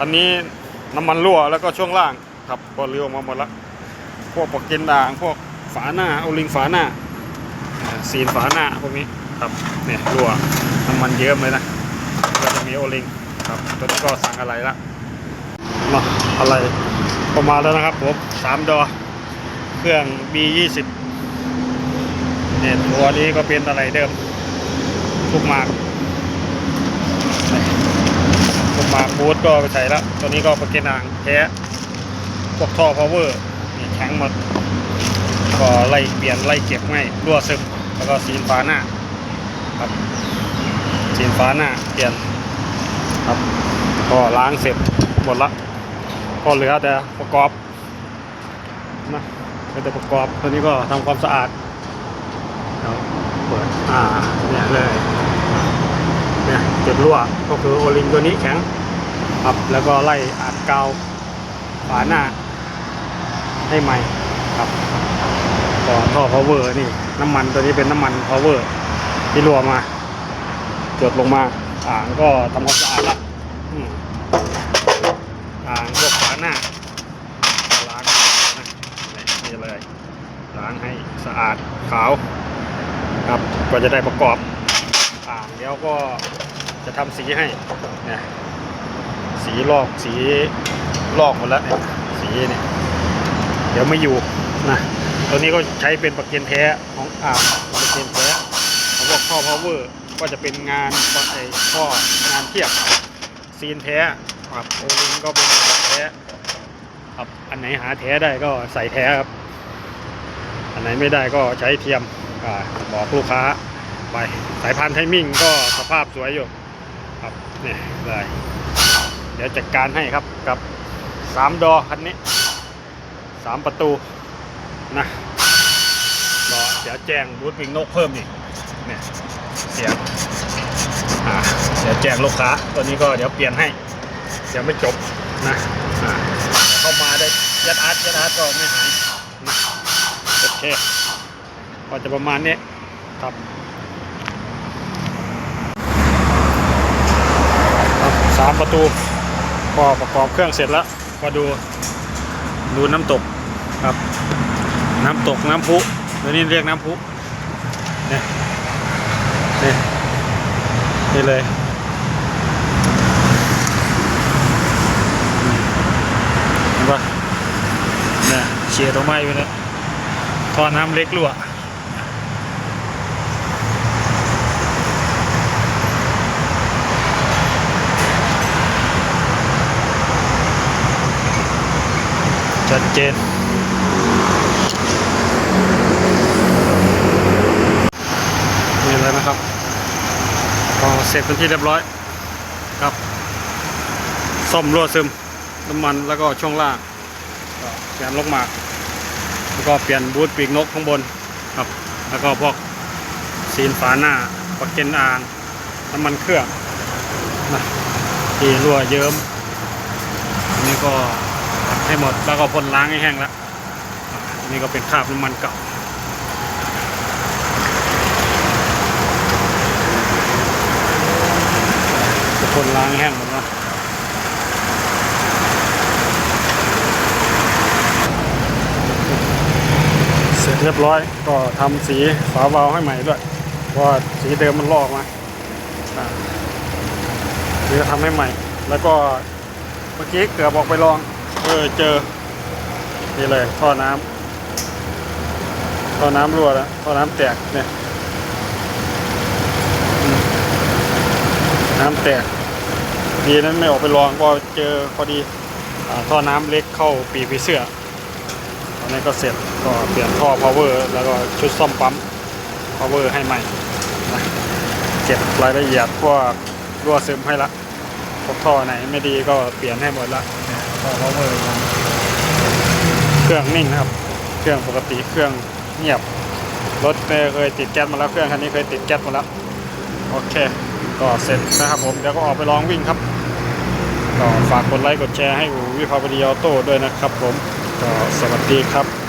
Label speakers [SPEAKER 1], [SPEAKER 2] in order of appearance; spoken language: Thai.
[SPEAKER 1] อันนี้น้ำมันรั่วแล้วก็ช่วงล่างครับก็เลี้ยวมาหมดละพวกปกเกนด่างพวกฝาหน้าเอาลิงฝาหน้าอ่าซีนฝาหน้าพวกนี้ครับเนี่ยรั่วน้ำมันเยอะเลยนะก็จะมีโอลิงครับตัวนี้ก็สั่งอะไรละมาอะไรประมาณแล้วนะครับผมสามดอเครื่อง B 2 0เนี่ยตัวนี้ก็เป็นอะไรเดิมทุกมาก ผมมา บูทก็ไปใส่แล้วตัวนี้ก็ประเกนางแท้พวกท่อพาวเวอร์นี่แข็งหมด ก็ไล่เปลี่ยนไล่เก็บไม่รั่วซึมแล้วก็ซีนฟ้าหน้าครับซีนฟ้าหน้าเปลี่ยนครับก็ล้างเสร็จหมดละก็เหลือแต่ประกอบนะเหลือแต่ประกอบตัวนี้ก็ทำความสะอาดเอาเปิดอ่าเนี่ยเลยเนี่ยจุดรั่วก็คือโอลิงตัวนี้แข็ง ครับ แล้วก็ไล่อัดกาวฝาหน้า ให้ใหม่ครับก็ท่อ power นี่น้ำมันตัวนี้เป็นน้ำมัน power ที่รั่วมาจดลงมาอ่างก็ทำความสะอาดละอ่างพวกฝาหน้าล้างนะนี่เลยล้างให้สะอาดขาวครับก็จะได้ประกอบอ่างเดี๋ยวก็จะทำสีให้เนี่ย สีลอกสีลอกหมดแล้วเนี่ยสีเนี่ยเดี๋ยวไม่อยู่นะตัวนี้ก็ใช้เป็นประเกนแท้ของอ่างประเกนแท้ของพวกข้อ power ก็จะเป็นงานไอ้ข้องานเทียบซีนแท้ครับโอลิงก็เป็นแท้ครับอันไหนหาแท้ได้ก็ใส่แท้ครับ อันไหนไม่ได้ก็ใช้เทียมอบอกลูกค้าไปสายพันธุ์ไทมิ่งก็สภาพสวยอยู่ครับเนี่ยได้ เดี๋ยวจัดการให้ครับกับสามดอคันนี้สามประตูนะรอเดี๋ยวแจ้งบูธวิ่งนกเพิ่มอีกเนี่ยเสียงเดี๋ยวแจ้งลูกค้าตัวนี้ก็เดี๋ยวเปลี่ยนให้เดี๋ยวไม่จบนะเข้ามาได้ยัดอาร์ตยัดอาร์ตก็ไม่หายนะโอเคก็จะประมาณนี้ครับสามประตู ก็ประกอบเครื่องเสร็จแล้วมาดูดูน้ำตกครับ น้ำตกน้ำพุตัวนี้เรียกน้ำพุเนี่ยนี่นี่เลยเห็นปะเนี่ยเชียร์ตรงไม้อยู่เนี่ยท่อน้ำเล็กรั่ว ชัดเจน นี่เลยนะครับพอเสร็จเป็นที่เรียบร้อยครับซ่อมรั่วซึมน้ำมันแล้วก็ช่วงล่างก็เปลี่ยนลกหมากแล้วก็เปลี่ยนบูทปีกนกข้างบนครับ แล้วก็พวกซีนฝาหน้าปักเกนอ่างน้ำมันเครื่องนะที่รั่วเยิ้มอันนี้ก็ ให้หมดแล้วก็พ่นล้างให้แห้งแล้วนี่ก็เป็นคราบน้ำมันเก่าพ่นล้างแห้งหมดแล้วเสร็จเรียบร้อยก็ทำสีฝาวาล์วให้ใหม่ด้วยเพราะว่าสีเดิมมันลอกมาเดี๋ยวทำให้ใหม่ แล้วก็เมื่อกี้เกือบออกไปลอง เออเจอ นี่เลยท่อน้ำท่อน้ำรั่วแล้วท่อน้ำแตกเนี่ยน้ำแตกดีนั้นไม่ออกไปลองก็เจอพอดีอท่อน้ำเล็กเข้าปีกผีเสื้อตอนนี้ก็เสร็จก็เปลี่ยนท่อ power แล้วก็ชุดซ่อมปั๊ม power ให้ใหม่เก็บรายละเอียดพวกรั่วซึมให้ละพวกท่อไหนไม่ดีก็เปลี่ยนให้หมดละ เนี่ยท่อร์เครื่องนิ่งนะครับ เครื่องปกติเครื่องเงียบ รถเคยติดแก๊สมาแล้วเครื่องคันนี้เคยติดแก๊สมาแล้ว โอเค ก็เสร็จนะครับผม เดี๋ยวก็ออกไปลองวิ่งครับ ก็ฝากกดไลค์กดแชร์ให้อูวิภาวดีออโต้ด้วยนะครับผม ก็สวัสดีครับ